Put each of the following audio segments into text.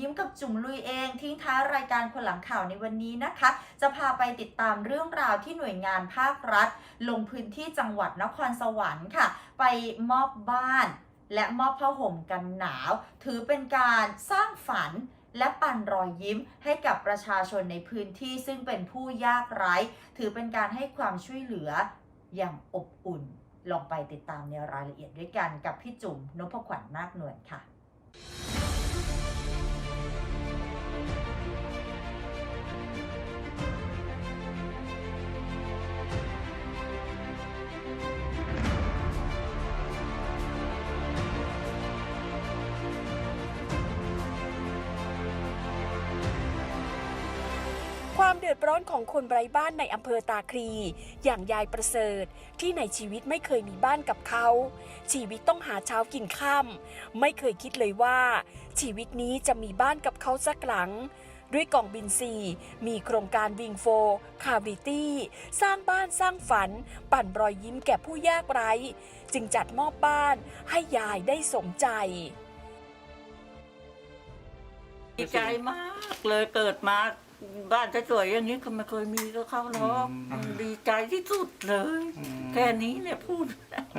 ยิ้มกับจุ๋มลุยเอง ทิ้งท้ายรายการคนหลังข่าวในวันนี้นะคะ จะพาไปติดตามเรื่องราวที่หน่วยงานภาครัฐ ลงพื้นที่จังหวัดนครสวรรค์ค่ะ ไปมอบบ้าน และมอบผ้าห่มกันหนาว ถือเป็นการสร้างฝันและปั่นรอยยิ้มให้กับประชาชนในพื้นที่ซึ่งเป็นผู้ยากไร้ ถือเป็นการให้ความช่วยเหลืออย่างอบอุ่น ลองไปติดตามในรายละเอียดด้วยกันกับพี่จุ๋มนพขวัญนาคหนวลค่ะ ความเดือดร้อนของคนไร้บ้านในอำเภอตาคลี อย่างยายประเสริฐ ที่ในชีวิตไม่เคยมีบ้านกับเขา ชีวิตต้องหาเช้ากินค่ำไม่เคยคิดเลยว่า ชีวิตนี้จะมีบ้านกับเขาสักหลังด้วยกล่องบินซีมีโครงการวิงโฟคาวิตี้ สร้างบ้านสร้างฝัน ปั่นรอยยิ้มแก่ผู้ยากไร้ จึงจัดมอบบ้านให้ยายได้สมใจ ดีใจมากเลยเกิดมา บ้านสวยๆอย่างนี้ก็ไม่เคยมีก็เข้าหรอกอืมดีใจที่สุดเลย อืมแค่นี้เนี่ยพูด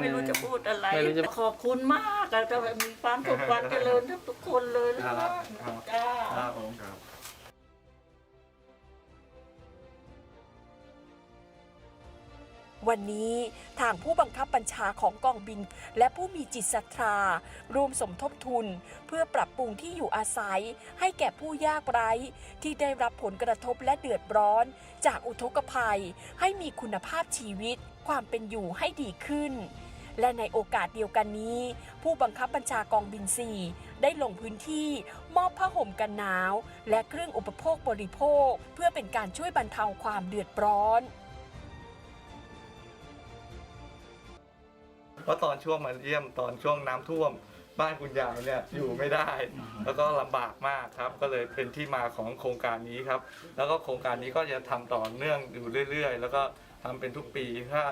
ไม่รู้จะพูดอะไร ไม่รู้จะ ขอบคุณมากอะจะมีความสุขความเจริญทุกคนเลยนะครับครับจ้า ครับ วันนี้ทางผู้บังคับบัญชาของกองบิน และผู้มีจิตศรัทธารวมสมทบทุน เพื่อปรับปรุงที่อยู่อาศัย ให้แก่ผู้ยากไร้ ที่ได้รับผลกระทบและเดือดร้อน จากอุทกภัย ให้มีคุณภาพชีวิต ความเป็นอยู่ให้ดีขึ้น และในโอกาสเดียวกันนี้ ผู้บังคับบัญชากองบิน 4 ได้ลงพื้นที่มอบผ้าห่มกันหนาว และเครื่องอุปโภคบริโภค เพื่อเป็นการช่วยบรรเทาความเดือดร้อน เพราะตอนช่วงมาเยี่ยมตอนช่วงน้ำท่วม บ้านคุณยายเนี่ยอยู่ไม่ได้ แล้วก็ลำบากมากครับ ก็เลยเป็นที่มาของโครงการนี้ครับ แล้วก็โครงการนี้ก็จะทำต่อเนื่องอยู่เรื่อยๆ แล้วก็ทำเป็นทุกปีถ้า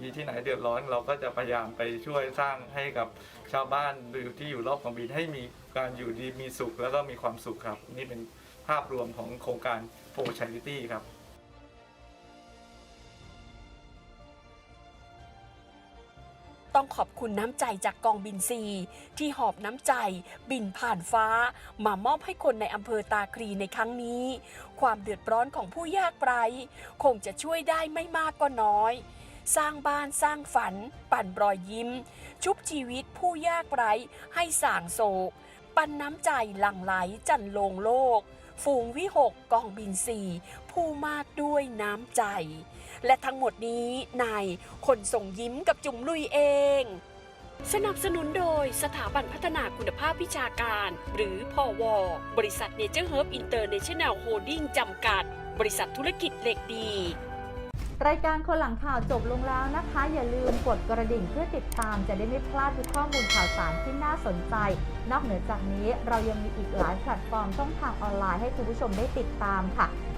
มีที่ไหนเดือดร้อน เราก็จะพยายามไปช่วยสร้างให้กับชาวบ้านหรือที่อยู่รอบของบินให้มีการอยู่ดีมีสุขแล้วก็มีความสุขครับ นี่เป็นภาพรวมของโครงการโฟร์ช a ริตี้ครับ ต้องขอบคุณน้ำใจจากกองบินซีที่หอบน้ำใจบินผ่านฟ้า มามอบให้คนในอำเภอตาคลีในครั้งนี้ ความเดือดร้อนของผู้ยากไร้คงจะช่วยได้ไม่มากก็น้อย สร้างบ้านสร้างฝัน ปั่นรอยยิ้ม ชุบชีวิตผู้ยากไร้ให้ส่างโศก ปันน้ำใจหลั่งไหลจันลงโลก ฝูงวิหกกองบินสี่ ผู้มากด้วยน้ำใจ และทั้งหมดนี้ในคนส่งยิ้มกับจุ๋มลุยเอง สนับสนุนโดยสถาบันพัฒนาคุณภาพวิชาการ หรือพอวบริษัทเนเจอร์เฮิร์บอินเตอร์เนชั่นแนลโฮดดิ้งจำกัด บริษัทธุรกิจเหล็กดีรายการคนหลังข่าวจบลงแล้วนะคะ อย่าลืมกดกระดิ่งเพื่อติดตามจะได้ไม่พลาดทุกข้อมูลข่าวสารที่น่าสนใจ นอกเหนือจากนี้เรายังมีอีกหลายแพลตฟอร์มช่องทางออนไลน์ให้คุณผู้ชมได้ติดตามค่ะ